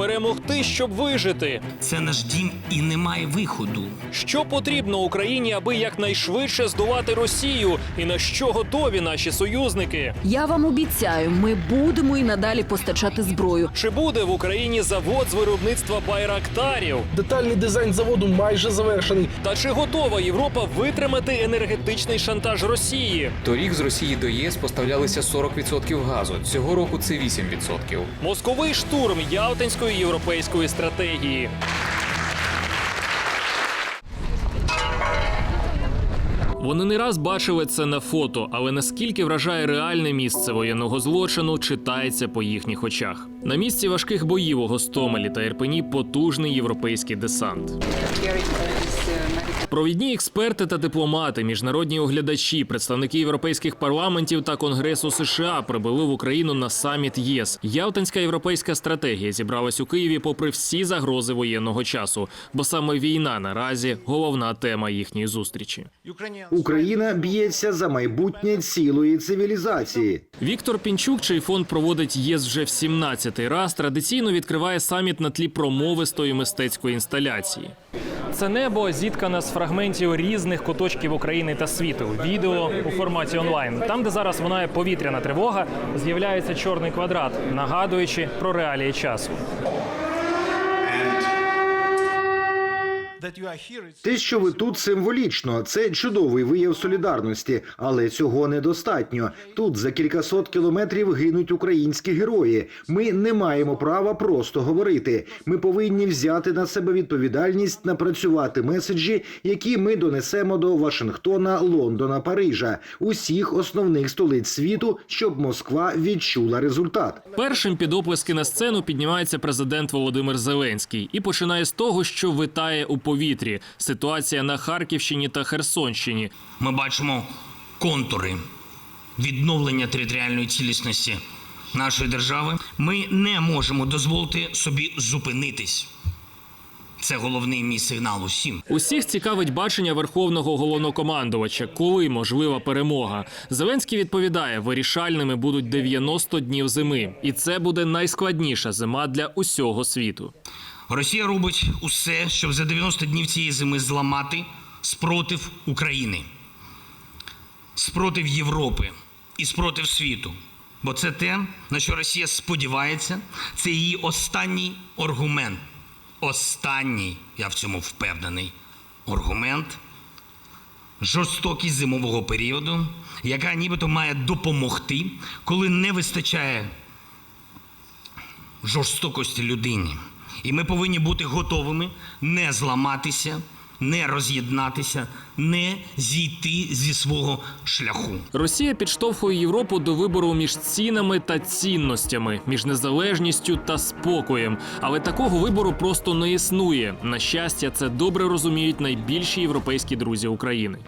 перемогти, щоб вижити. Це наш дім і немає виходу. Що потрібно Україні, аби якнайшвидше здолати Росію, і на що готові наші союзники? Я вам обіцяю, ми будемо і надалі постачати зброю. Чи буде в Україні завод з виробництва байрактарів? Детальний дизайн заводу майже завершений. Та чи готова Європа витримати енергетичний шантаж Росії? Торік з Росії до ЄС поставлялися 40% газу. Цього року це 8%. Московий штурм Ялтинської європейської стратегії. Вони не раз бачили це на фото, але наскільки вражає реальне місце воєнного злочину, читається по їхніх очах. На місці важких боїв у Гостомелі та Ірпені потужний європейський десант. Провідні експерти та дипломати, міжнародні оглядачі, представники європейських парламентів та Конгресу США прибули в Україну на саміт ЄС. Ялтинська європейська стратегія зібралась у Києві попри всі загрози воєнного часу, бо саме війна наразі головна тема їхньої зустрічі. Україна б'ється за майбутнє цілої цивілізації. Віктор Пінчук, чий фонд проводить ЄС вже в 17-й раз, традиційно відкриває саміт на тлі промовистої мистецької інсталяції. Це небо зіткане з фрагментів різних куточків України та світу. Відео у форматі онлайн. Там, де зараз вона повітряна тривога, з'являється чорний квадрат, нагадуючи про реалії часу. Те, що ви тут символічно, це чудовий вияв солідарності, але цього недостатньо. Тут за кількасот кілометрів гинуть українські герої. Ми не маємо права просто говорити. Ми повинні взяти на себе відповідальність напрацювати меседжі, які ми донесемо до Вашингтона, Лондона, Парижа, усіх основних столиць світу, щоб Москва відчула результат. Першим під оплески на сцену піднімається президент Володимир Зеленський і починає з того, що витає у повітрі. Ситуація на Харківщині та Херсонщині. Ми бачимо контури відновлення територіальної цілісності нашої держави. Ми не можемо дозволити собі зупинитись. Це головний мій сигнал усім. Усіх цікавить бачення верховного головнокомандувача, коли можлива перемога. Зеленський відповідає: вирішальними будуть 90 днів зими, і це буде найскладніша зима для усього світу. Росія робить усе, щоб за 90 днів цієї зими зламати спротив України, спротив Європи і спротив світу. Бо це те, на що Росія сподівається, це її останній аргумент. Останній, я в цьому впевнений, аргумент жорстокість зимового періоду, яка нібито має допомогти, коли не вистачає жорстокості людині. І ми повинні бути готовими не зламатися, не роз'єднатися, не зійти зі свого шляху. Росія підштовхує Європу до вибору між цінами та цінностями, між незалежністю та спокоєм. Але такого вибору просто не існує. На щастя, це добре розуміють найбільші європейські друзі України.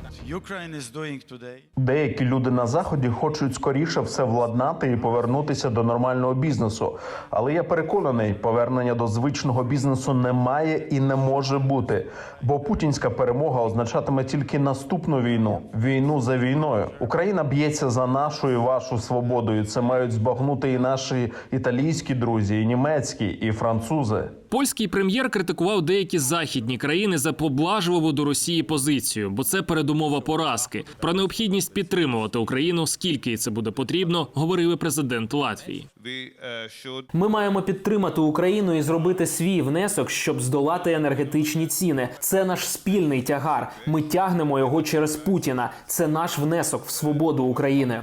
Деякі люди на заході хочуть скоріше все владнати і повернутися до нормального бізнесу. Але я переконаний, повернення до звичного бізнесу немає і не може бути. Бо путінська перемога означатиме тільки наступну війну війну за війною. Україна б'ється за нашу і вашу свободу. І це мають збагнути і наші італійські друзі, і німецькі, і французи. Польський прем'єр критикував деякі західні країни за поблажливу до Росії позицію, бо це передумова поразки. Про необхідність підтримувати Україну, скільки їй це буде потрібно, говорив і президент Латвії. Ми маємо підтримати Україну і зробити свій внесок, щоб здолати енергетичні ціни. Це наш спільний тягар. Ми тягнемо його через Путіна. Це наш внесок в свободу України.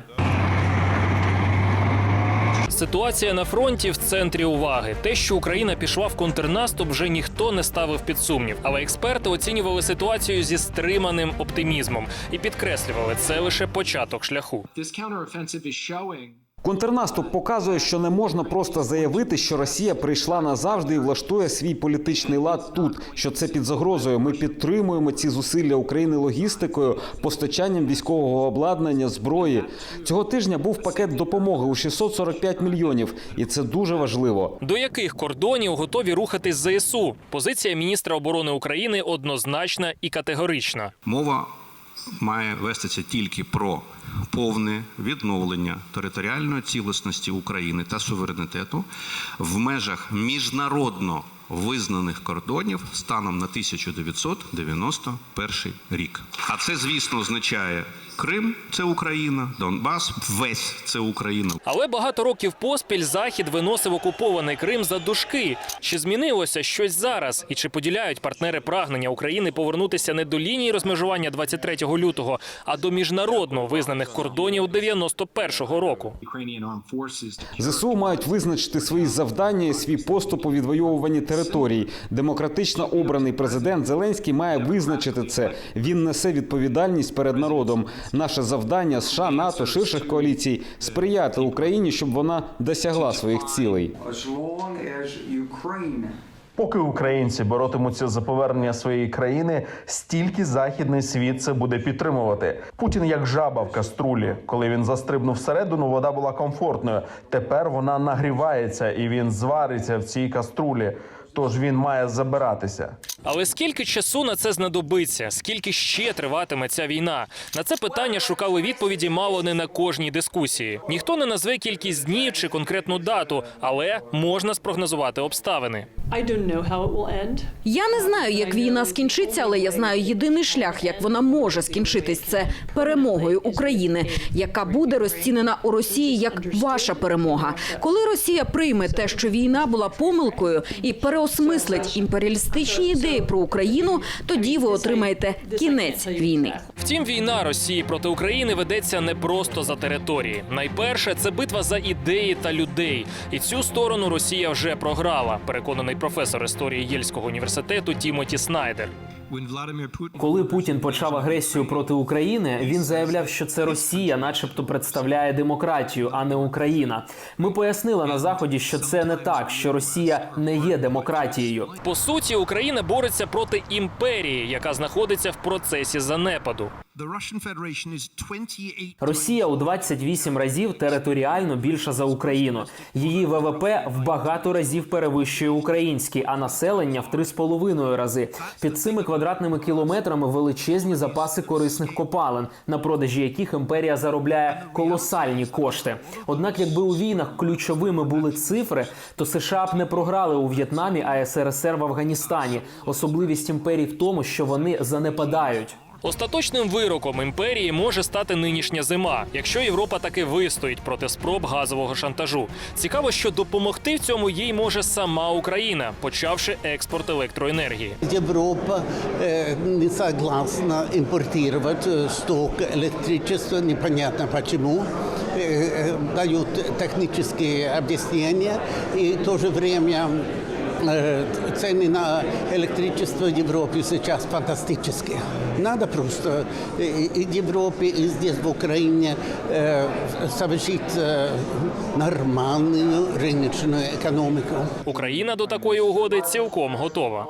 Ситуація на фронті в центрі уваги. Те, що Україна пішла в контрнаступ, вже ніхто не ставив під сумнів. Але експерти оцінювали ситуацію зі стриманим оптимізмом і підкреслювали, це лише початок шляху. Контрнаступ показує, що не можна просто заявити, що Росія прийшла назавжди і влаштує свій політичний лад тут. Що це під загрозою. Ми підтримуємо ці зусилля України логістикою, постачанням військового обладнання, зброї. Цього тижня був пакет допомоги у 645 мільйонів, і це дуже важливо. До яких кордонів готові рухатись ЗСУ? Позиція міністра оборони України однозначна і категорична. Мова має вестися тільки про повне відновлення територіальної цілісності України та суверенітету в межах міжнародно визнаних кордонів станом на 1991 рік. А це, звісно, означає Крим це Україна, Донбас весь це Україна. Але багато років поспіль захід виносив окупований Крим за дужки. Чи змінилося щось зараз? І чи поділяють партнери прагнення України повернутися не до лінії розмежування 23 лютого, а до міжнародно визнаних кордонів 91-го року? ЗСУ мають визначити свої завдання і свій поступ у відвоюванні територій. Демократично обраний президент Зеленський має визначити це. Він несе відповідальність перед народом. Наше завдання США, НАТО, ширших коаліцій сприяти Україні, щоб вона досягла своїх цілей. Поки українці боротимуться за повернення своєї країни, стільки західний світ це буде підтримувати. Путін як жаба в каструлі. Коли він застрибнув всередину, вода була комфортною. Тепер вона нагрівається і він звариться в цій каструлі. Тож він має забиратися. Але скільки часу на це знадобиться? Скільки ще триватиме ця війна? На це питання шукали відповіді мало не на кожній дискусії. Ніхто не назве кількість днів чи конкретну дату, але можна спрогнозувати обставини. Я не знаю, як війна скінчиться, але я знаю єдиний шлях, як вона може скінчитись. Це перемогою України, яка буде розцінена у Росії як ваша перемога. Коли Росія прийме те, що війна була помилкою, і переосмислить імперіалістичні ідеї про Україну, тоді ви отримаєте кінець війни. Втім, війна Росії проти України ведеться не просто за території. Найперше це битва за ідеї та людей. І цю сторону Росія вже програла. Переконаний професор історії Єльського університету Тімоті Снайдер. Коли Путін почав агресію проти України, він заявляв, що це Росія, начебто, представляє демократію, а не Україна. Ми пояснили на заході, що це не так, що Росія не є демократією. По суті, Україна бореться проти імперії, яка знаходиться в процесі занепаду. Росія у 28 разів територіально більша за Україну. Її ВВП в багато разів перевищує український, а населення в 3,5 рази. Під цими квадратними кілометрами величезні запаси корисних копалин, на продажі яких імперія заробляє колосальні кошти. Однак, якби у війнах ключовими були цифри, то США б не програли у В'єтнамі, а СРСР в Афганістані. Особливість імперії в тому, що вони занепадають. Остаточним вироком імперії може стати нинішня зима, якщо Європа таки вистоїть проти спроб газового шантажу. Цікаво, що допомогти в цьому їй може сама Україна, почавши експорт електроенергії. Европа э, не согласна импортировать э, сток электричества, непонятно почему. Э, э, дают технические объяснения и в то же время э, цены на электричество в Европе сейчас фантастические. Надо просто и, и в Европе, и здесь в Украине э, совершить э, нормальную рыночную экономику. Україна до такої угоди цілком готова.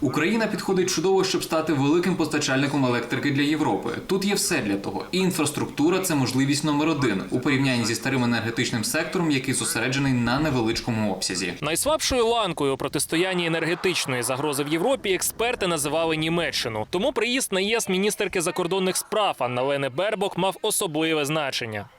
Україна підходить чудово, щоб стати великим постачальником електрики для Європи. Тут є все для того. І інфраструктура це можливість номер один у порівнянні зі старим енергетичним сектором, який зосереджений на невеличкому обсязі. Найслабшою ланкою у протистоянні енергетичної загрози в Європі експерти називали Німеччину. Тому приїзд на ЄС міністерки закордонних справ Анна Лени Бербок мав особливе значення.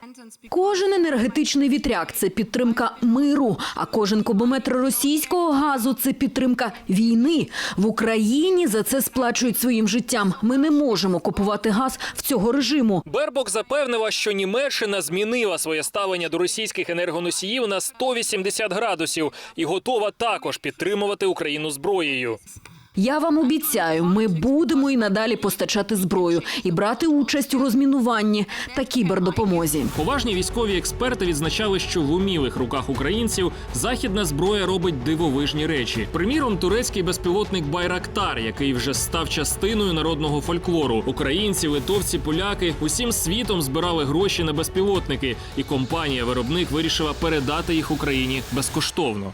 Кожен енергетичний вітряк це підтримка миру. А кожен кубометр російського газу це підтримка війни. В Україні за це сплачують своїм життям. Ми не можемо купувати газ в цього режиму. Бербок запевнила, що Німеччина змінила своє ставлення до російських енергоносіїв на 180 градусів і готова також підтримувати Україну зброєю. Я вам обіцяю, ми будемо і надалі постачати зброю і брати участь у розмінуванні та кібердопомозі. Поважні військові експерти відзначали, що в умілих руках українців західна зброя робить дивовижні речі. Приміром, турецький безпілотник Байрактар, який вже став частиною народного фольклору. Українці, литовці, поляки усім світом збирали гроші на безпілотники, і компанія-виробник вирішила передати їх Україні безкоштовно.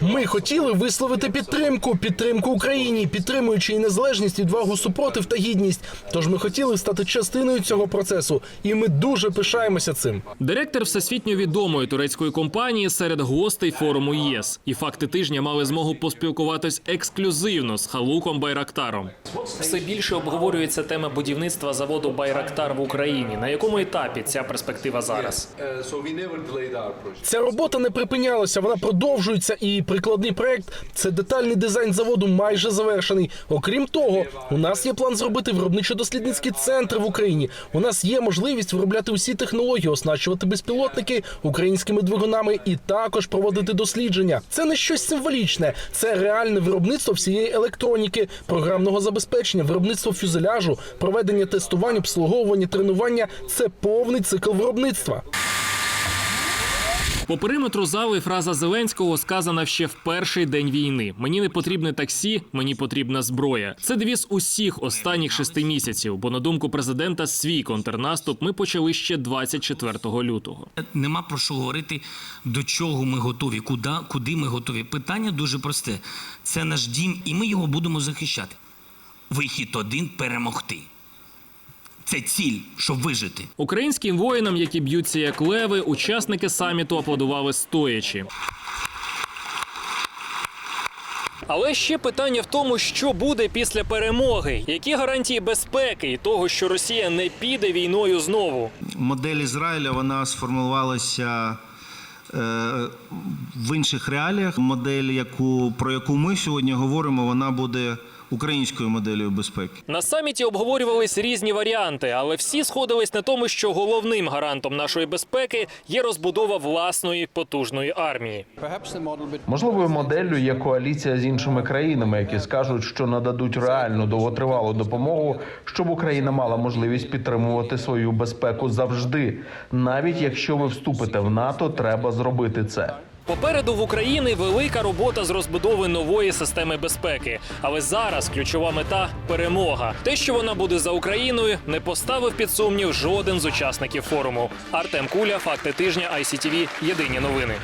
Ми хотіли висловити підтримку, підтримку підтримку Україні, підтримуючи її незалежність, відвагу, супротив та гідність. Тож ми хотіли стати частиною цього процесу, і ми дуже пишаємося цим. Директор всесвітньо відомої турецької компанії серед гостей форуму ЄС. І факти тижня мали змогу поспілкуватись ексклюзивно з Халуком Байрактаром. Все більше обговорюється тема будівництва заводу Байрактар в Україні. На якому етапі ця перспектива зараз? Ця робота не припинялася, вона продовжується. І прикладний проект це детальний дизайн заводу майже завершений. Окрім того, у нас є план зробити виробничо-дослідницький центр в Україні. У нас є можливість виробляти усі технології, оснащувати безпілотники українськими двигунами і також проводити дослідження. Це не щось символічне, це реальне виробництво всієї електроніки, програмного забезпечення, виробництво фюзеляжу, проведення тестувань, обслуговування, тренування. Це повний цикл виробництва. По периметру зали фраза Зеленського сказана ще в перший день війни. Мені не потрібне таксі, мені потрібна зброя. Це девіз усіх останніх шести місяців. Бо на думку президента, свій контрнаступ ми почали ще 24 лютого. Нема про що говорити, до чого ми готові, куди, куди ми готові. Питання дуже просте. Це наш дім, і ми його будемо захищати. Вихід один перемогти. Це ціль, щоб вижити. Українським воїнам, які б'ються як леви, учасники саміту аплодували стоячи. Але ще питання в тому, що буде після перемоги, які гарантії безпеки і того, що Росія не піде війною знову. Модель Ізраїля вона сформувалася е, в інших реаліях. Модель, яку, про яку ми сьогодні говоримо, вона буде українською моделлю безпеки. На саміті обговорювались різні варіанти, але всі сходились на тому, що головним гарантом нашої безпеки є розбудова власної потужної армії. Можливою моделлю є коаліція з іншими країнами, які скажуть, що нададуть реальну довготривалу допомогу, щоб Україна мала можливість підтримувати свою безпеку завжди. Навіть якщо ви вступите в НАТО, треба зробити це. Попереду в Україні велика робота з розбудови нової системи безпеки. Але зараз ключова мета перемога. Те, що вона буде за Україною, не поставив під сумнів жоден з учасників форуму. Артем Куля, факти тижня, ICTV, Єдині новини.